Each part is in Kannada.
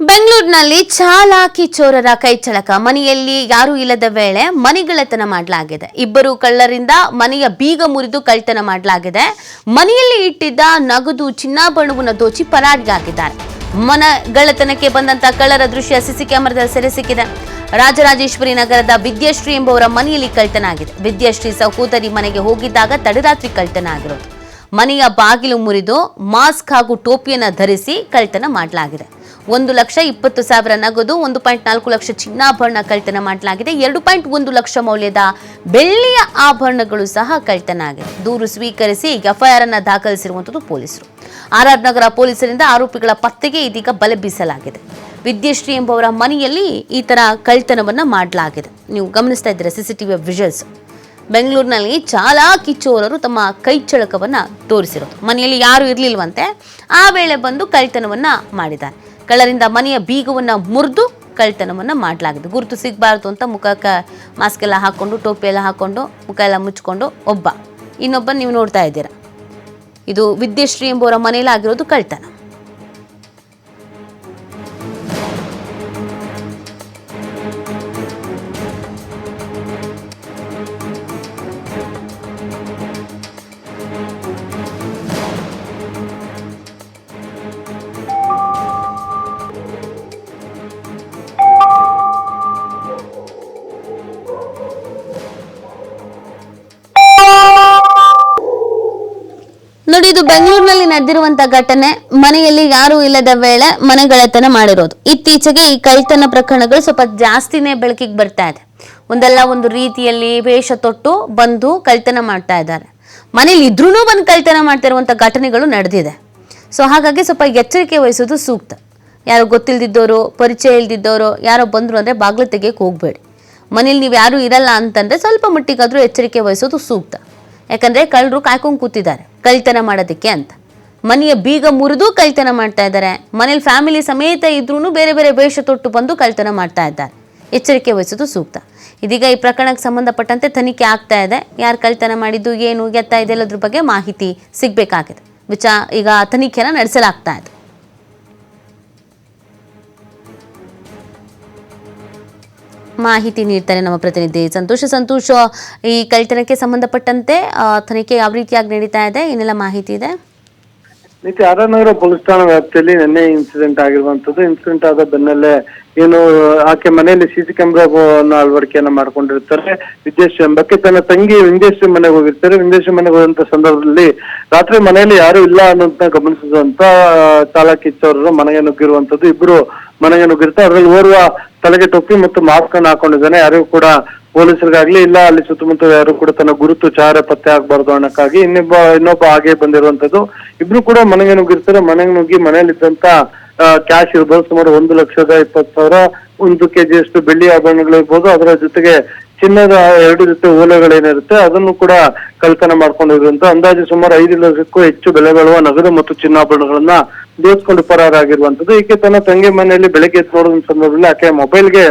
ಬೆಂಗಳೂರಿನಲ್ಲಿ ಚಾಲಾಕಿ ಚೋರರ ಕೈಚಳಕ. ಮನೆಯಲ್ಲಿ ಯಾರೂ ಇಲ್ಲದ ವೇಳೆ ಮನೆಗಳತನ ಮಾಡಲಾಗಿದೆ. ಇಬ್ಬರು ಕಳ್ಳರಿಂದ ಮನೆಯ ಬೀಗ ಮುರಿದು ಕಳ್ತನ ಮಾಡಲಾಗಿದೆ. ಮನೆಯಲ್ಲಿ ಇಟ್ಟಿದ್ದ ನಗದು ಚಿನ್ನಾಭರಣವನ್ನು ದೋಚಿ ಪರಾರಿಯಾಗಿದ್ದಾರೆ. ಮನಗಳತನಕ್ಕೆ ಬಂದಂತ ಕಳ್ಳರ ದೃಶ್ಯ ಸಿಸಿ ಕ್ಯಾಮೆರಾದಲ್ಲಿ ಸೆರೆ ಸಿಕ್ಕಿದೆ. ರಾಜರಾಜೇಶ್ವರಿ ನಗರದ ವಿದ್ಯಾಶ್ರೀ ಎಂಬುವರ ಮನೆಯಲ್ಲಿ ಕಳ್ತನ ಆಗಿದೆ. ವಿದ್ಯಾಶ್ರೀ ಸಹೋದರಿ ಮನೆಗೆ ಹೋಗಿದ್ದಾಗ ತಡರಾತ್ರಿ ಕಳ್ತನ ಆಗಿರೋದು. ಮನೆಯ ಬಾಗಿಲು ಮುರಿದು ಮಾಸ್ಕ್ ಹಾಗೂ ಟೋಪಿಯನ್ನು ಧರಿಸಿ ಕಳ್ತನ ಮಾಡಲಾಗಿದೆ. ಒಂದು ಲಕ್ಷ ಇಪ್ಪತ್ತು ಸಾವಿರ ನಗದು, ಒಂದು ಪಾಯಿಂಟ್ ನಾಲ್ಕು ಲಕ್ಷ ಚಿನ್ನಾಭರಣ ಕಳ್ತನ ಮಾಡಲಾಗಿದೆ. ಎರಡು ಪಾಯಿಂಟ್ ಒಂದು ಲಕ್ಷ ಮೌಲ್ಯದ ಬೆಳ್ಳಿಯ ಆಭರಣಗಳು ಸಹ ಕಳ್ತನ ಆಗಿದೆ. ದೂರು ಸ್ವೀಕರಿಸಿ ಎಫ್ಐಆರ್ ಅನ್ನು ದಾಖಲಿಸಿರುವಂಥದ್ದು ಪೊಲೀಸರು. ಆರ್ ಆರ್ ನಗರ ಪೊಲೀಸರಿಂದ ಆರೋಪಿಗಳ ಪತ್ತೆಗೆ ಇದೀಗ ಬಲೆ ಬೀಸಲಾಗಿದೆ. ವಿದ್ಯಶ್ರೀ ಎಂಬುವರ ಮನೆಯಲ್ಲಿ ಈ ಥರ ಕಳ್ತನವನ್ನ ಮಾಡಲಾಗಿದೆ. ನೀವು ಗಮನಿಸ್ತಾ ಇದ್ದೀರಾ ಸಿಸಿಟಿವಿ ವಿಜುವಲ್ಸ್? ಬೆಂಗಳೂರಿನಲ್ಲಿ ಚಾಲಾ ಕಿಚ್ಚೋರರು ತಮ್ಮ ಕೈಚಳಕವನ್ನ ತೋರಿಸಿರೋದು. ಮನೆಯಲ್ಲಿ ಯಾರು ಇರಲಿಲ್ವಂತೆ, ಆ ವೇಳೆ ಬಂದು ಕಳ್ತನವನ್ನ ಮಾಡಿದ್ದಾರೆ. ಕಳ್ಳರಿಂದ ಮನೆಯ ಬೀಗವನ್ನು ಮುರಿದು ಕಳ್ತನವನ್ನ ಮಾಡಲಾಗಿದೆ. ಗುರುತು ಸಿಗಬಾರ್ದು ಅಂತ ಮುಖಕ್ಕೆ ಮಾಸ್ಕ್ ಎಲ್ಲ ಹಾಕೊಂಡು, ಟೋಪಿ ಎಲ್ಲ ಹಾಕ್ಕೊಂಡು ಮುಖ ಎಲ್ಲ ಮುಚ್ಕೊಂಡು ಒಬ್ಬ. ಇನ್ನೊಬ್ಬ ನೀವು ನೋಡ್ತಾ ಇದ್ದೀರಾ. ಇದು ವಿದ್ಯಶ್ರೀ ಎಂಬುವರ ಮನೆಯಲ್ಲಿ ಆಗಿರೋದು ಕಳ್ತನ ಇದು ಬೆಂಗಳೂರಿನಲ್ಲಿ ನಡೆದಿರುವಂತ ಘಟನೆ. ಮನೆಯಲ್ಲಿ ಯಾರು ಇಲ್ಲದ ವೇಳೆ ಮನೆಗಳತನ ಮಾಡಿರೋದು. ಇತ್ತೀಚೆಗೆ ಈ ಕಳ್ತನ ಪ್ರಕರಣಗಳು ಸ್ವಲ್ಪ ಜಾಸ್ತಿನೇ ಬೆಳಕಿಗೆ ಬರ್ತಾ ಇದೆ. ಒಂದಲ್ಲ ಒಂದು ರೀತಿಯಲ್ಲಿ ವೇಷ ತೊಟ್ಟು ಬಂದು ಕಳ್ತನ ಮಾಡ್ತಾ ಇದ್ದಾರೆ. ಮನೇಲಿ ಇದ್ರೂ ಬಂದು ಕಳ್ತನ ಮಾಡ್ತಿರುವಂತ ಘಟನೆಗಳು ನಡೆದಿದೆ. ಸೊ ಹಾಗಾಗಿ ಸ್ವಲ್ಪ ಎಚ್ಚರಿಕೆ ವಹಿಸೋದು ಸೂಕ್ತ. ಯಾರೋ ಗೊತ್ತಿಲ್ದಿದ್ದವರು, ಪರಿಚಯ ಇಲ್ದಿದ್ದವರು, ಯಾರೋ ಬಂದ್ರು ಅಂದ್ರೆ ಬಾಗ್ಲು ತೆಗಿಯಕ್ಕೆ ಹೋಗ್ಬೇಡಿ. ಮನೇಲಿ ನೀವು ಯಾರು ಇರಲ್ಲ ಅಂತಂದ್ರೆ ಸ್ವಲ್ಪ ಮಟ್ಟಿಗಾದ್ರೂ ಎಚ್ಚರಿಕೆ ವಹಿಸೋದು ಸೂಕ್ತ. ಯಾಕಂದ್ರೆ ಕಳ್ಳರು ಕಾಯ್ಕೊಂಡು ಕೂತಿದ್ದಾರೆ. ಕಳ್ತನ ಮಾಡೋದಕ್ಕೆ ಅಂತ. ಮನೆಯ ಬೀಗ ಮುರಿದು ಕಳ್ತನ ಮಾಡ್ತಾ ಇದ್ದಾರೆ. ಮನೇಲಿ ಫ್ಯಾಮಿಲಿ ಸಮೇತ ಇದ್ರೂ ಬೇರೆ ಬೇರೆ ವೇಷ ತೊಟ್ಟು ಬಂದು ಕಳ್ತನ ಮಾಡ್ತಾ ಇದ್ದಾರೆ. ಎಚ್ಚರಿಕೆ ವಹಿಸೋದು ಸೂಕ್ತ. ಇದೀಗ ಈ ಪ್ರಕರಣಕ್ಕೆ ಸಂಬಂಧಪಟ್ಟಂತೆ ತನಿಖೆ ಆಗ್ತಾ ಇದೆ. ಯಾರು ಕಳ್ತನ ಮಾಡಿದ್ದು, ಏನು, ಎತ್ತ ಇದೆಲ್ಲದ್ರ ಬಗ್ಗೆ ಮಾಹಿತಿ ಸಿಗಬೇಕಾಗಿದೆ. ವಿಚಾರ ಈಗ ತನಿಖೆನ ನಡೆಸಲಾಗ್ತಾ ಇದೆ. ಮಾಹಿತಿ ನೀಡ್ತಾರೆ ನಮ್ಮ ಪ್ರತಿನಿಧಿ. ಸಂತೋಷ ಸಂತೋಷ ಈ ಕಳ್ತನಕ್ಕೆ ಸಂಬಂಧಪಟ್ಟಂತೆ ತನಿಖೆ ಯಾವ ರೀತಿಯಾಗಿ ನಡೀತಾ ಇದೆ? ಏನೆಲ್ಲ ಮಾಹಿತಿ ಇದೆ? ನಿತ್ಯ ಆರ್ನಗರ ಪೊಲೀಸ್ ಠಾಣಾ ವ್ಯಾಪ್ತಿಯಲ್ಲಿ ನಿನ್ನೆ ಇನ್ಸಿಡೆಂಟ್ ಆಗಿರುವಂತದ್ದು ಇನ್ಸಿಡೆಂಟ್ ಆದ ಬೆನ್ನಲ್ಲೇ ಏನು, ಆಕೆ ಮನೆಯಲ್ಲಿ ಸಿಸಿ ಕ್ಯಾಮ್ರಾವನ್ನು ಅಳವಡಿಕೆಯನ್ನ ಮಾಡ್ಕೊಂಡಿರ್ತಾರೆ. ವಿದ್ಯೇಶ್ ಎಂಬಕ್ಕೆ ತನ್ನ ತಂಗಿ ವಿಂದೇಶ್ವರಿ ಮನೆಗೆ ಹೋಗಿರ್ತಾರೆ. ವಿಂದೇಶ್ವರಿ ಮನೆಗೆ ಹೋದಂತ ಸಂದರ್ಭದಲ್ಲಿ ರಾತ್ರಿ ಮನೆಯಲ್ಲಿ ಯಾರು ಇಲ್ಲ ಅನ್ನೋದನ್ನ ಗಮನಿಸಿದಂತ ಚಾಲಕಿಚ್ಚವರು ಮನೆಗೆ ನುಗ್ಗಿರುವಂತದ್ದು ಇಬ್ರು ಮನೆಗೆ ನುಗ್ಗಿರ್ತಾರೆ. ಅದರಲ್ಲಿ ಓರ್ವ ತಲೆಗೆ ಟೊಪ್ಪಿ ಮತ್ತು ಮಾಸ್ಕ್ ಅನ್ನು ಹಾಕೊಂಡಿದ್ದಾನೆ. ಯಾರಿಗೂ ಕೂಡ ಪೊಲೀಸರಿಗಾಗ್ಲಿ ಇಲ್ಲ, ಅಲ್ಲಿ ಸುತ್ತಮುತ್ತ ಯಾರು ಕೂಡ ತನ್ನ ಗುರುತು, ಚಾರ, ಪತ್ತೆ ಆಗ್ಬಾರ್ದು ಅನ್ನಕ್ಕಾಗಿ ಇನ್ನೊಬ್ಬ ಇನ್ನೊಬ್ಬ ಹಾಗೆ ಬಂದಿರುವಂತದ್ದು ಇಬ್ರು ಕೂಡ ಮನೆಗೆ ನುಗ್ಗಿರ್ತಾರೆ. ಮನೆಗೆ ನುಗ್ಗಿ ಮನೆಯಲ್ಲಿದ್ದಂತ ಕ್ಯಾಶ್ ಇರ್ಬೋದು. ಸುಮಾರು ಒಂದು ಲಕ್ಷದ ಇಪ್ಪತ್ತು ಸಾವಿರ, ಒಂದು ಕೆಜಿ ಅಷ್ಟು ಬೆಳ್ಳಿ ಆಭರಣಗಳು ಇರ್ಬೋದು. ಅದರ ಜೊತೆಗೆ ಚಿನ್ನದ ಎರಡು ಜೊತೆ ಓಲೆಗಳೇನಿರುತ್ತೆ ಅದನ್ನು ಕೂಡ ಕಳ್ತನ ಮಾಡ್ಕೊಂಡಿರುವಂತ ಅಂದಾಜು ಸುಮಾರು ಐದು ಲಕ್ಷಕ್ಕೂ ಹೆಚ್ಚು ಬೆಲೆ ಬಾಳುವ ನಗದು ಮತ್ತು ಚಿನ್ನಾಭರಣಗಳನ್ನ ದೋಚ್ಕೊಂಡು ಪರಾರಾಗಿರುವಂತದ್ದು ಈಕೆ ತನ್ನ ತಂಗಿ ಮನೆಯಲ್ಲಿ ಬೆಳಗ್ಗೆ ಎದ್ದು ನೋಡಿದ ಸಂದರ್ಭದಲ್ಲಿ ಆಕೆ ಮೊಬೈಲ್ಗೆ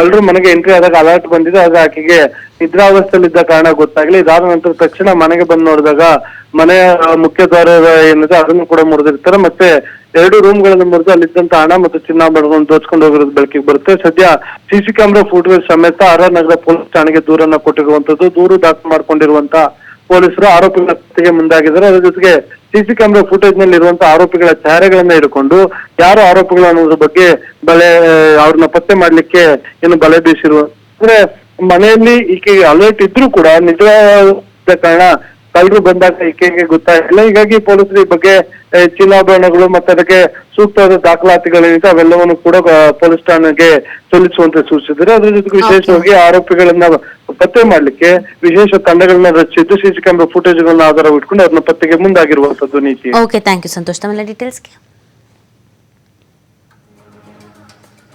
ಎಲ್ಲರೂ ಮನೆಗೆ ಎಂಟ್ರಿ ಆದಾಗ ಅಲರ್ಟ್ ಬಂದಿದೆ. ಆಗ ಆಕೆಗೆ ನಿದ್ರಾವಸ್ಥೆಯಲ್ಲಿದ್ದ ಕಾರಣ ಗೊತ್ತಾಗ್ಲಿ ಇದಾದ ನಂತರ ತಕ್ಷಣ ಮನೆಗೆ ಬಂದು ನೋಡಿದಾಗ ಮನೆಯ ಮುಖ್ಯ ದ್ವಾರ ಏನಿದೆ ಅದನ್ನು ಕೂಡ ಮುರಿದಿರ್ತಾರೆ. ಮತ್ತೆ ಎರಡು ರೂಮ್ಗಳನ್ನು ಮುರಿದು ಅಲ್ಲಿದ್ದಂತ ಹಣ ಮತ್ತು ಚಿನ್ನಾಭರಣಗಳನ್ನು ದೋಚ್ಕೊಂಡು ಹೋಗಿರೋದು ಬೆಳಕಿಗೆ ಬರುತ್ತೆ. ಸದ್ಯ ಸಿಸಿ ಕ್ಯಾಮೆರಾ ಫುಟೇಜ್ ಸಮೇತ ಆರ್ ನಗರ ಪೊಲೀಸ್ ಠಾಣೆಗೆ ದೂರನ್ನ ಕೊಟ್ಟಿರುವಂತದ್ದು ದೂರು ದಾಖಲು ಮಾಡ್ಕೊಂಡಿರುವಂತ ಪೊಲೀಸರು ಆರೋಪಿಗಳ ಮುಂದಾಗಿದ್ದಾರೆ. ಅದರ ಜೊತೆಗೆ ಸಿಸಿ ಕ್ಯಾಮೆರಾ ಫುಟೇಜ್ನಲ್ಲಿ ಇರುವಂತಹ ಆರೋಪಿಗಳ ಚಹರೆಗಳನ್ನ ಹಿಡ್ಕೊಂಡು ಯಾರು ಆರೋಪಿಗಳು ಅನ್ನೋದ್ರ ಬಗ್ಗೆ ಬಲೆ ಅವ್ರನ್ನ ಪತ್ತೆ ಮಾಡ್ಲಿಕ್ಕೆ ಏನು ಬಲೆ ಬೀಸಿರುವ ಅಂದ್ರೆ ಮನೆಯಲ್ಲಿ ಈಕೆಗೆ ಅಲರ್ಟ್ ಇದ್ರೂ ಕೂಡ ನಿಜವಾದ ಕಾರಣ ಕಳ್ಳರು ಬಂದಾಗ ಈಕೆಗೆ ಗೊತ್ತಾಗಿಲ್ಲ ಹೀಗಾಗಿ ಪೊಲೀಸರು ಈ ಬಗ್ಗೆ ಚಿನ್ನಾಭರಣಗಳು ಮತ್ತೆ ಅದಕ್ಕೆ ಸೂಕ್ತವಾದ ದಾಖಲಾತಿಗಳೇನಿದೆ ಅವೆಲ್ಲವನ್ನು ಕೂಡ ಪೊಲೀಸ್ ಠಾಣೆಗೆ ಸಲ್ಲಿಸುವಂತೆ ಸೂಚಿಸಿದ್ರು ಅದ್ರ ಜೊತೆಗೆ ವಿಶೇಷವಾಗಿ ಆರೋಪಿಗಳನ್ನ ಪತ್ತೆ ಮಾಡ್ಲಿಕ್ಕೆ ವಿಶೇಷ ತಂಡಗಳನ್ನ ರಚಿಸಿದ್ದು ಸಿಸಿ ಕ್ಯಾಮೆರಾ ಫುಟೇಜ್ಗಳನ್ನ ಆಧಾರವಿಟ್ಕೊಂಡು ಅದನ್ನ ಪತ್ತೆಗೆ ಮುಂದಾಗಿರುವಂತದ್ದು ನೀತಿ. Okay thank you Santosh. ತಮ್ಮೆಲ್ಲ ಡೀಟೇಲ್ಸ್ಗೆ